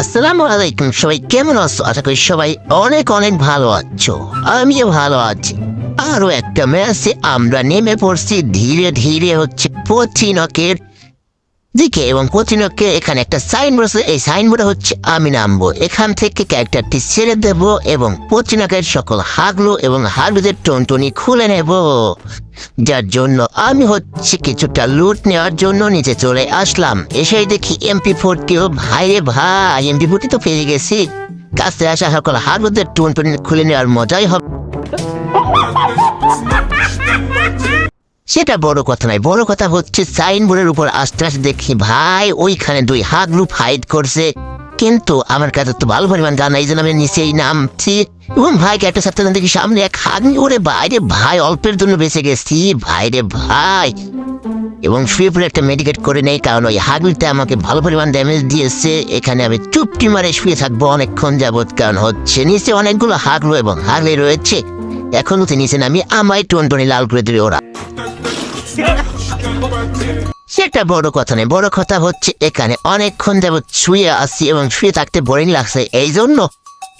আসসালামু আলাইকুম সবাই কেমন আছো? আশা করি সবাই অনেক অনেক ভালো আছো। আমিও ভালো আছি। আরও একটা ম্যাচে আমরা নেমে পড়ছি, ধীরে ধীরে হচ্ছে পথিনকের দিকে এবং পথিনকে এখানে একটা সাইন বসে, এই সাইনবোর্ডে হচ্ছে আমি নামবো। এখান থেকে ক্যারেক্টারটি ছেড়ে দেব এবং পথিনকের সকল হাগলু এবং হাগলুদের টনটনি খুলে নেব। যার জন্য আমি হচ্ছে কিছুটা লুট নেওয়ার জন্য নিচে চলে আসলাম। এসেই দেখি এমপি ফোরটিও ভাই রে ভাই এমপি ফোরটি তো পেয়ে গেছি। কাছে আসা সকল হাগলুদের টনটনি খুলে নেওয়ার মজাই হবে। সেটা বড় কথা নয়। বড় কথা হচ্ছে সাইনবোর্ডের উপর আস্তে আস্তে দেখি, ভাই, ওইখানে দুই হাগলু ফাইট করছে। কিন্তু আমার কাছে তো ভালো পরিমাণ জানা এই জন্য আমি নিচেই নামছি। এবং ভাইকে একটা সপ্তাহ দেখি সামনে এক হাগনি ওরে বাইরে ভাই, অল্পের জন্য বেঁচে গেছি। ভাইরে ভাই। এবং শুয়ে একটা মেডিকেট করে নেই, কারণ ওই হাগলিতে আমাকে ভালো পরিমাণ ড্যামেজ দিয়েছে। এখানে আমি চুপটি মারে শুয়ে থাকব অনেকক্ষণ যাবৎ, কারণ হচ্ছে নিচে অনেকগুলো হাগলো এবং হাগলে রয়েছে। এখনও তো নিচে নামি আমায় টনটনি লাল করে দেবে ওরা। সেটা বড় কথা নেই বড় কথা হচ্ছে এখানে অনেকক্ষণ যাবৎ শুয়ে আসছি এবং শুয়ে থাকতে বোরিং লাগছে এই জন্য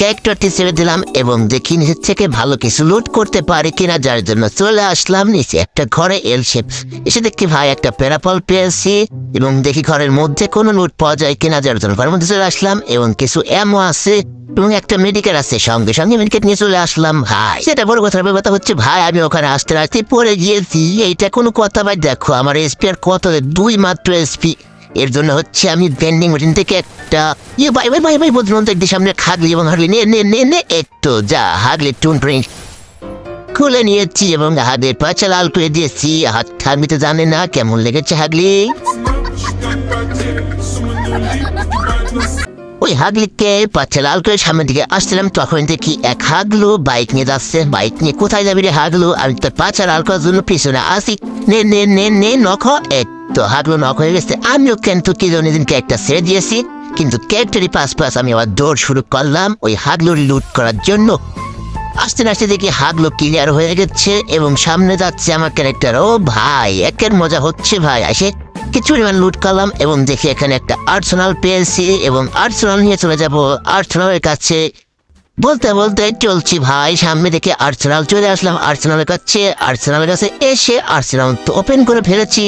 ক্যারেক্টারটি ছেড়ে দিলাম এবং দেখি নিচের থেকে ভালো কিছু লুট করতে পারি কিনা, যার জন্য চলে আসলাম নিচে একটা ঘরে এল শেপ এসে দেখি ভাই, একটা প্যারাপল পেয়েছি এবং দেখি ঘরের মধ্যে কোনো লুট পাওয়া যায় কিনা, যার জন্য ঘরের মধ্যে চলে আসলাম এবং কিছু এমও আছে এবং একটা মেডিকেল আছে। সঙ্গে সঙ্গে মেডিকেল নিয়ে চলে আসলাম ভাই। সেটা বড় কথা ব্যাপারটা হচ্ছে ভাই, আমি ওখানে আসতে আসতে পড়ে গিয়েছি। এইটা কোনো কথা ভাই, দেখো, আমার এসপি আর কত? দুই মাত্র এসপি এর জন্য হচ্ছে আমি বেন্ডিং মেশিন থেকে একটা ইয়ে ভাই ভাই ভাই বলছিলাম তো একটি সামনে খাগলি এবং হাগলি, নে নে নে নে, একটু যা, হাগলি টুন টুন খুলে নিয়েছি এবং হাগলির পাচা লাল করে দিয়েছি। হাত হাগলি তো জানে না কেমন লেগেছে হাগলি। ওই হাগলিকে পাচ্ছে লাল করে সামনের দিকে আসছিলাম, তখন দেখি এক হাগলু বাইক নিয়ে যাচ্ছে। বাইক নিয়ে কোথায় যাবি রে হাগলু? আমি তোর পাচা লাল করার জন্য পিছনে আসি। নে নে নে নে, নখ, এক তো হাগলু নখ হয়ে গেছে। আমিও কিন্তু কি জন্য দিনকে একটা ছেড়ে দিয়েছি। কিন্তু ক্যারেক্টারি পাস পাস আমি আবার দৌড় শুরু করলাম। ওই হাগলুর লুট করার জন্য। আস্তে আস্তে দেখি হাগলো ক্লিয়ার হয়ে গেছে এবং সামনে যাচ্ছে আমার ক্যারেক্টার ও ভাই, একের মজা হচ্ছে ভাই। আসে কিছু পরিমাণ লুট করলাম এবং দেখি এখানে একটা আর্সেনাল পেয়েছি এবং আর্সেনাল নিয়ে চলে যাব। আর্সেনালের কাছে বলতে বলতে চলছি ভাই। সামনে দেখে আর্সেনাল চলে আসলাম। আর্সেনালের কাছে আর্সেনালের কাছে এসে আর্সেনাল তো ওপেন করে ফেলেছি।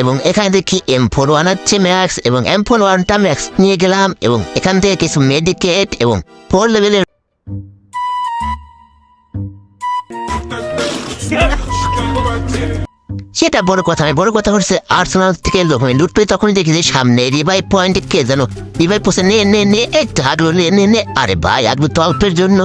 এবং এখানে দেখি এম ফোর ওয়ান হচ্ছে ম্যাক্স এবং এম ফোর ওয়ানটা ম্যাক্স নিয়ে গেলাম এবং এখান থেকে কিছু মেডিকেট এবং ফোর লেভেলের সেটা বড় কথা নয়, বড় কথা হচ্ছে আর্সেনাল থেকে লোক লুট পেয়ে তখনই দেখি যে সামনে রিভাই পয়েন্ট কে জানো রিভাই পোষে নে নে নে একটু আগলো, নে নে নে, আরে ভাই, আগলো তো অল্পের জন্য।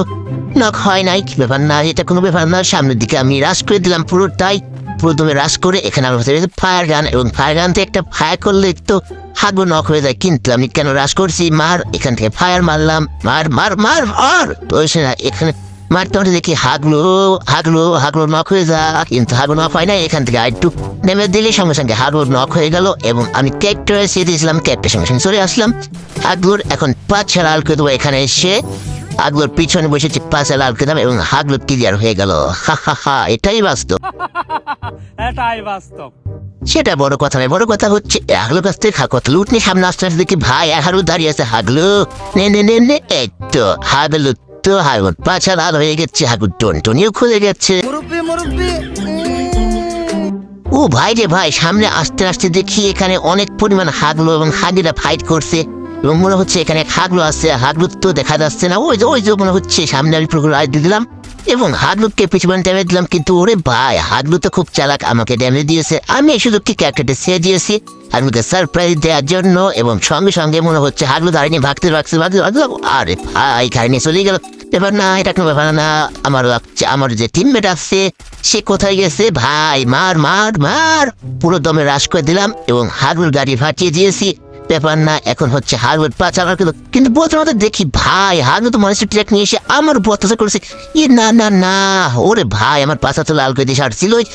নক হয় নাই ব্যাপার না, এটা কোনো ব্যাপার না, সামনের দিকে আমি রাশ করে দিলাম পুরোটাই। প্রথমে রাশ করে এখানে আমার হাতে ফায়ার গান এবং ফায়ার গান থেকে একটা ফায়ার করলে তো হাগলো নক হয়ে যায়। কিন্তু আমি কেন রাশ করছি? মার, এখান থেকে ফায়ার মারলাম। মার মার মার আর তো না এখানে মারতে মারতে দেখি হাগলো হাগলো হাগলো নক হয়ে যা কিন্তু হাগলো নক হয় না এখান থেকে আরেকটু নেমে দিলে সঙ্গে সঙ্গে হাগলো নক হয়ে গেল এবং আমি ক্যারেক্টার এসে দিয়েছিলাম ক্যারেক্টার সঙ্গে সঙ্গে চলে আসলাম। হাগলোর এখন পাঁচ ছাড়া আল করে দেবো এখানে এসে। হাগলোর পিছনে বসেছি, পাঁচ ছাড়া আল করে দিলাম এবং হাগলো ক্লিয়ার হয়ে গেল। হা হা হা, এটাই বাস্তব। এটাই বাস্তব। সেটা বড় কথা নয় বড় কথা হচ্ছে হাগলো কাছ থেকে লুট নিয়ে সামনে আসতে আসতে দেখি ভাই হারু দাঁড়িয়ে আছে হাগলো নে নে নে নে এই তো হাগলো তো হাগল পাছা লাল হয়ে গেছে হাগুর টন টনিও খুলে গেছে। ও ভাই রে ভাই সামনে আসতে আসতে দেখি এখানে অনেক পরিমাণ হাগলো এবং হাগিরা ফাইট করছে। এবং মনে হচ্ছে এখানে হাগলো আছে হাগলু তো দেখা যাচ্ছে না। ওই যে ওই যে মনে হচ্ছে সামনে আমি পুরো রাইট দিয়ে দিলাম। এবং হাগলুকে পিছনে ড্যামেজ দিলাম কিন্তু ওরে ভাই হাগলু তো খুব চালাক, আমাকে ড্যামেজ দিয়েছে। আমি শুধু কি ক্যারেক্টারটা ছেড়ে দিয়েছি। হাগলুকে সারপ্রাইজ দেওয়ার জন্য এবং সঙ্গে সঙ্গে মনে হচ্ছে হাগলু দাঁড়িয়ে ভাগতে ভাগতে ভাগতে আরে ভাই নিয়ে চলে গেল। ব্যাপার না, এটা কোনো ব্যাপার না। আমার লাগছে আমার যে টিমমেট আছে, সে কোথায় গেছে? ভাই, মার মার মার। পুরো দমে হ্রাস করে দিলাম এবং হাগলুর গাড়ি ফাটিয়ে দিয়েছি। ব্যাপার না, এখন হচ্ছে হাগলুর পা চালার কিন্তু কিন্তু প্রথমত দেখি ভাই হাগলু তো মানুষের ট্র্যাক নিয়ে এসে আমার উপর অত্যাচার করেছে। ই না না না, ওরে ভাই, আমার পাশা তো লাল করে দিয়ে সারছিলই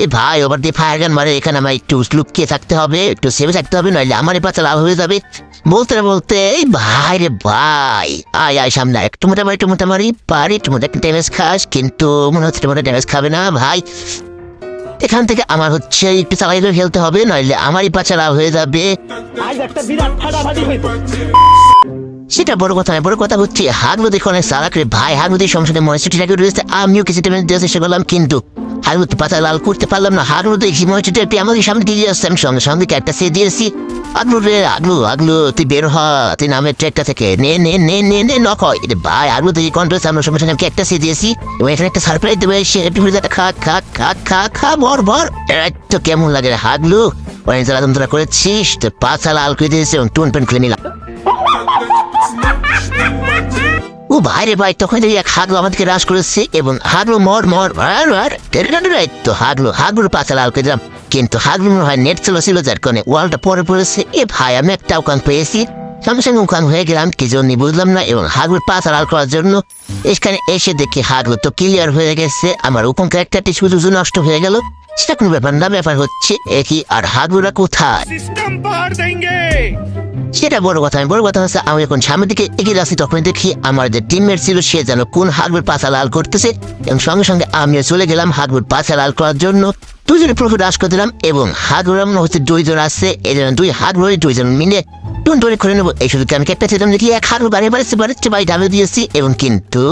এ ভাই ওবার দিয়ে ফায়ার গান মারে, এখানে আমার একটু লুকিয়ে থাকতে হবে, একটু সেভে থাকতে হবে, নইলে আমার এই পাচা লাভ হয়ে যাবে। বলতে না বলতে, এই ভাই রে ভাই, আয় আয় সামনে একটু মোটামারি একটু মোটামারি পারি, একটু মোটা ড্যামেজ খাস, কিন্তু মনে হচ্ছে মোটা ড্যামেজ খাবে না, ভাই। এখান থেকে আমার হচ্ছে একটু চালাইলে খেলতে হবে নইলে আমারই পাচারা হয়ে যাবে। সেটা বড় কথা নয় বড় কথা হচ্ছে হাগ নদী অনেক সারা ভাই ভাই নদীর সংসদে মনিস্ট্রিটাকে রয়েছে আমিও কিছু টাইম দেওয়ার চেষ্টা করলাম কিন্তু হাগ নদী পাতা লাল করতে পারলাম না হাগ নদী দেখি একটি আমাদের সামনে দিয়ে আসছে আমি সঙ্গে সঙ্গে একটা সে দিয়েছি। আগলু রে আগলু আগলু তুই বের হ তুই নামের ট্রেকটা থেকে। নে নে নে নে নে নক। এটা ভাই আগলু তুই কন্ট্রোল সামনে সঙ্গে সঙ্গে একটা সে দিয়েছি। এবং এখানে একটা সারপ্রাইজ দেবে সে একটু খা খা খা খা খা বর বর তো কেমন লাগে রে হাগলু অনেক জ্বালা তোরা করেছিস? তোর পাছা লাল করে দিয়েছে এবং টুন পেন খুলে নিলাম। ও ভাই রে ভাই তখন দেখি এক হাগলো আমাদেরকে রাস করেছে এবং হাগলো মর মর টেরে টেরে, তো হাগলো হাগলোর পাতা লাল করে দিলাম কিন্তু হাগরিমের হয় নেট চলছিল ছিল যার কারণে ওয়ালটা পরে পড়েছে। এ ভাই আমি একটা ওখান পেয়েছি। সঙ্গে সঙ্গে ওখান হয়ে গেলাম কি জন্য বুঝলাম না এবং হাগরুর পা চালাল করার জন্য এখানে এসে দেখি হাগরু তো ক্লিয়ার হয়ে গেছে আমার ওখানকার একটা শুধু নষ্ট হয়ে গেল। সেটা কোনো ব্যাপার না ব্যাপার হচ্ছে একই আর হাগরুরা কোথায়? সেটা বড় কথা আমি বড় কথা হচ্ছে আমি এখন সামনের দিকে এগিয়ে রাখছি তখন দেখি আমার যে টিমমেট ছিল সে যেন কোন হাগুর পাশা লাল করতেছে এবং সঙ্গে সঙ্গে আমিও চলে গেলাম হাগরুর পাশা লাল করার জন্য। দুজনে রাস করে দিলাম এবং মনে হচ্ছে দুইজন আসছে জন্য দুই হাগরে দুইজন মিলে টুন করে নেব। এই শুধু আমি একটা ছিলাম, দেখি এক হাগর বাড়ি বাড়িতে বাড়িতে বাড়ি ডাবে দিয়েছি এবং কিন্তু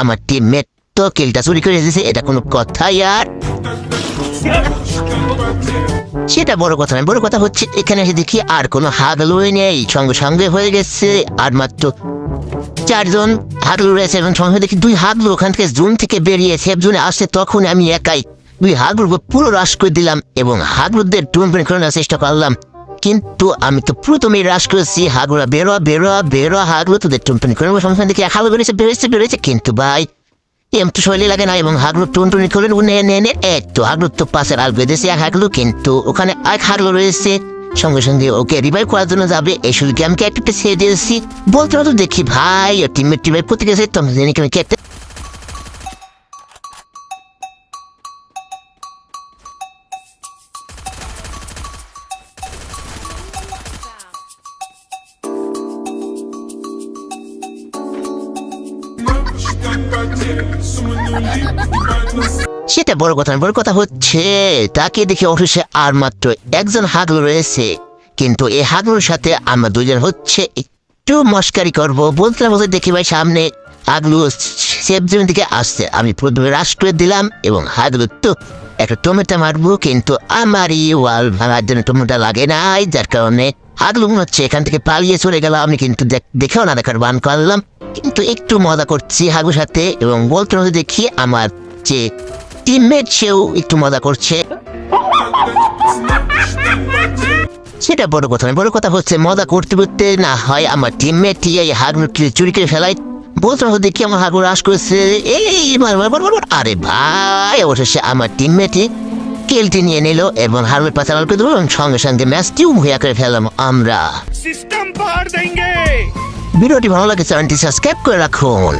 আমার টিমমেট তো কিলটা চুরি করে দিয়েছে, এটা কোনো কথাই আর। সেটা বড় কথা নয়, বড় কথা হচ্ছে এখানে এসে দেখি আর কোনো হাগলুই নেই, সঙ্গে সঙ্গে হয়ে গেছে, আর মাত্র চারজন হাগলু রয়েছে এবং সঙ্গে দেখি দুই হাগলু ওখান থেকে জুন থেকে বেরিয়ে সেফ জোনে আসছে তখন আমি একাই দুই হাগলুর পুরো রাস করে দিলাম এবং হাগলুদের টুন পেন করানোর চেষ্টা করলাম। কিন্তু আমি তো প্রথমেই রাস করেছি হাগুরা বেরো বেরো বেরো হাগলু তোদের টুন পেন করে সঙ্গে সঙ্গে দেখি হাগলু বেরিয়েছে বেরিয়েছে বেরিয়েছে। কিন্তু ভাই, এম তো শৈলী লাগে না এবং হাগলু টুনটুনি করলেন নে নে নে এক তো হাগলু তো পাশের আল বেঁধেছে এক হাগলু কিন্তু ওখানে এক হাগলু রয়েছে। সঙ্গে সঙ্গে ওকে রিভাইভ করার জন্য যাবে, এই শুধু আমি একটা ছেড়ে দিয়েছি। বলতে তো দেখি ভাই ও টিমের টিমের করতে গেছে তখন আমি ক্যাপ্টেন সেটা বড় কথা বড় কথা হচ্ছে, তাকে দেখে অফিসে আর মাত্র একজন হাগলু রয়েছে। কিন্তু এই হাগলুর সাথে আমরা দুজন হচ্ছে একটু মস্কারি করব। বলতে বলতে দেখি ভাই, সামনে হাগলু সেফ দিকে আসছে। আমি প্রথমে রাশ করে দিলাম এবং হাগলু তো একটা টমেটো মারবো, কিন্তু আমার এই ওয়াল ভাঙার জন্য টমেটো লাগে নাই, যার কারণে হাগলু মনে হচ্ছে এখান থেকে পালিয়ে চলে গেল আমি কিন্তু দেখ- দেখেও না দেখার বান করলাম কিন্তু একটু মজা করছি হাগুর সাথে এবং বলতে বলতে দেখি আমার যে টিমমেট সেও একটু মজা করছে সেটা বড় কথা নয় বড় কথা হচ্ছে মজা করতে করতে না হয় আমার টিমমেট এই হাগুর চুরি করে ফেলাই বলতে বলতে দেখি আমার হাগুর আস করেছে এই। আরে ভাই অবশেষে আমার টিমমেটই কেলটি নিয়ে নিল এবং হারুয়ের পাতা লাল করে দিল এবং সঙ্গে সঙ্গে টিউব হইয়া করে ফেললাম আমরা। সিস্টেম পার দেঙ্গে। ভিডিওটি ভালো লাগে চ্যানেলটি সাবস্ক্রাইব করে রাখুন।